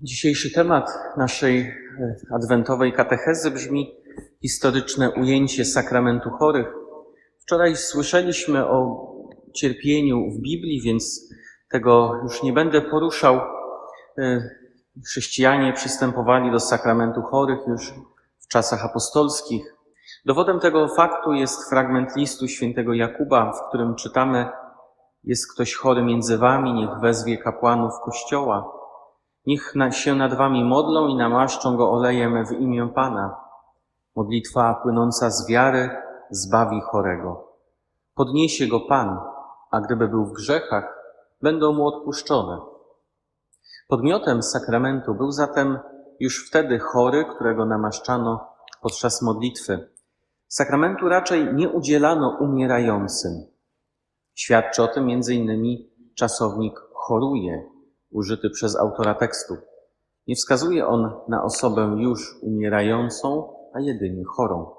Dzisiejszy temat naszej e, adwentowej katechezy brzmi historyczne ujęcie sakramentu chorych. Wczoraj słyszeliśmy o cierpieniu w Biblii, więc tego już nie będę poruszał. E, Chrześcijanie przystępowali do sakramentu chorych już w czasach apostolskich. Dowodem tego faktu jest fragment listu świętego Jakuba, w którym czytamy: Jest ktoś chory między wami, niech wezwie kapłanów kościoła. Niech się nad wami modlą i namaszczą go olejem w imię Pana. Modlitwa płynąca z wiary zbawi chorego. Podniesie go Pan, a gdyby był w grzechach, będą mu odpuszczone. Podmiotem sakramentu był zatem już wtedy chory, którego namaszczano podczas modlitwy. Sakramentu raczej nie udzielano umierającym. Świadczy o tym innymi czasownik choruje, użyty przez autora tekstu. Nie wskazuje on na osobę już umierającą, a jedynie chorą.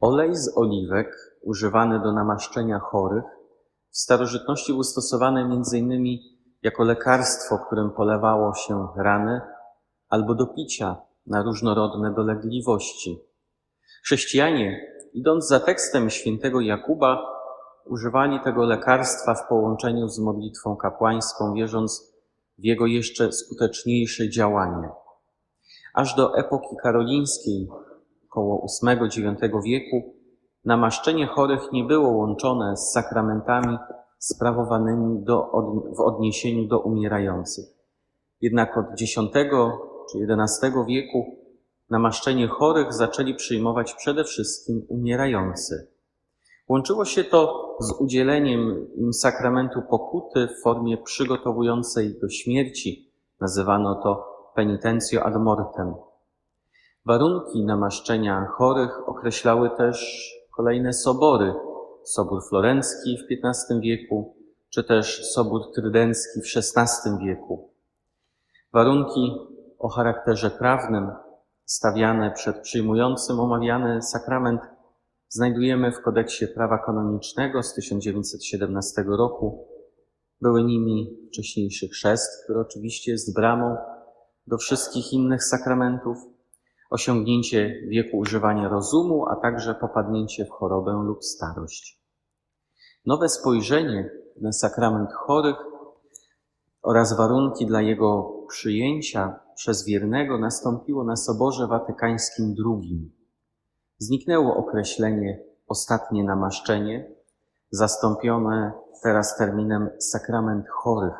Olej z oliwek, używany do namaszczenia chorych, w starożytności był stosowany m.in. jako lekarstwo, którym polewało się rany, albo do picia na różnorodne dolegliwości. Chrześcijanie, idąc za tekstem świętego Jakuba, używali tego lekarstwa w połączeniu z modlitwą kapłańską, wierząc w jego jeszcze skuteczniejsze działanie. Aż do epoki karolińskiej, około VIII-IX wieku, namaszczenie chorych nie było łączone z sakramentami sprawowanymi do, w odniesieniu do umierających. Jednak od X czy XI wieku namaszczenie chorych zaczęli przyjmować przede wszystkim umierający. Łączyło się to z udzieleniem im sakramentu pokuty w formie przygotowującej do śmierci. Nazywano to penitencjo ad mortem. Warunki namaszczenia chorych określały też kolejne sobory. Sobór florencki w XV wieku, czy też Sobór trydencki w XVI wieku. Warunki o charakterze prawnym stawiane przed przyjmującym omawiany sakrament znajdujemy w kodeksie prawa kanonicznego z 1917 roku. Były nimi wcześniejszy chrzest, który oczywiście jest bramą do wszystkich innych sakramentów, osiągnięcie wieku używania rozumu, a także popadnięcie w chorobę lub starość. Nowe spojrzenie na sakrament chorych oraz warunki dla jego przyjęcia przez wiernego nastąpiło na Soborze Watykańskim II. Zniknęło określenie ostatnie namaszczenie, zastąpione teraz terminem sakrament chorych.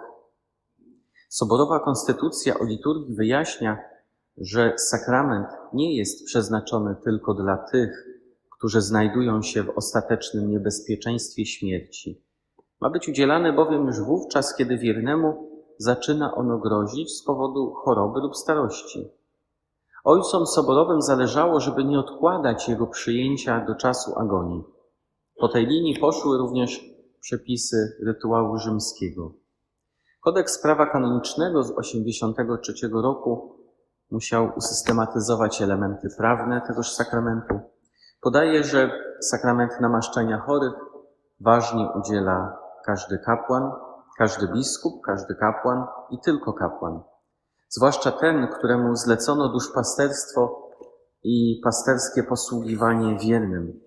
Soborowa konstytucja o liturgii wyjaśnia, że sakrament nie jest przeznaczony tylko dla tych, którzy znajdują się w ostatecznym niebezpieczeństwie śmierci. Ma być udzielany bowiem już wówczas, kiedy wiernemu zaczyna ono grozić z powodu choroby lub starości. Ojcom soborowym zależało, żeby nie odkładać jego przyjęcia do czasu agonii. Po tej linii poszły również przepisy rytuału rzymskiego. Kodeks prawa kanonicznego z 1983 roku musiał usystematyzować elementy prawne tegoż sakramentu. Podaje, że sakrament namaszczenia chorych ważnie udziela każdy kapłan, każdy biskup, każdy kapłan i tylko kapłan. Zwłaszcza ten, któremu zlecono duszpasterstwo i pasterskie posługiwanie wiernym.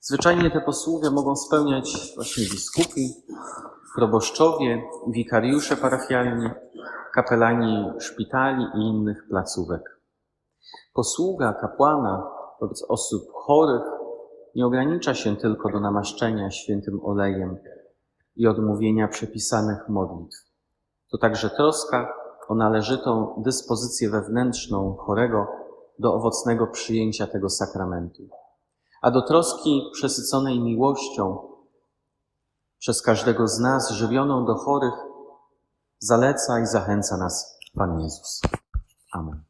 Zwyczajnie te posługi mogą spełniać właśnie biskupi, proboszczowie, wikariusze parafialni, kapelani szpitali i innych placówek. Posługa kapłana wobec osób chorych nie ogranicza się tylko do namaszczenia świętym olejem i odmówienia przepisanych modlitw. To także troska o należytą dyspozycję wewnętrzną chorego do owocnego przyjęcia tego sakramentu. A do troski przesyconej miłością przez każdego z nas, żywioną do chorych, zaleca i zachęca nas Pan Jezus. Amen.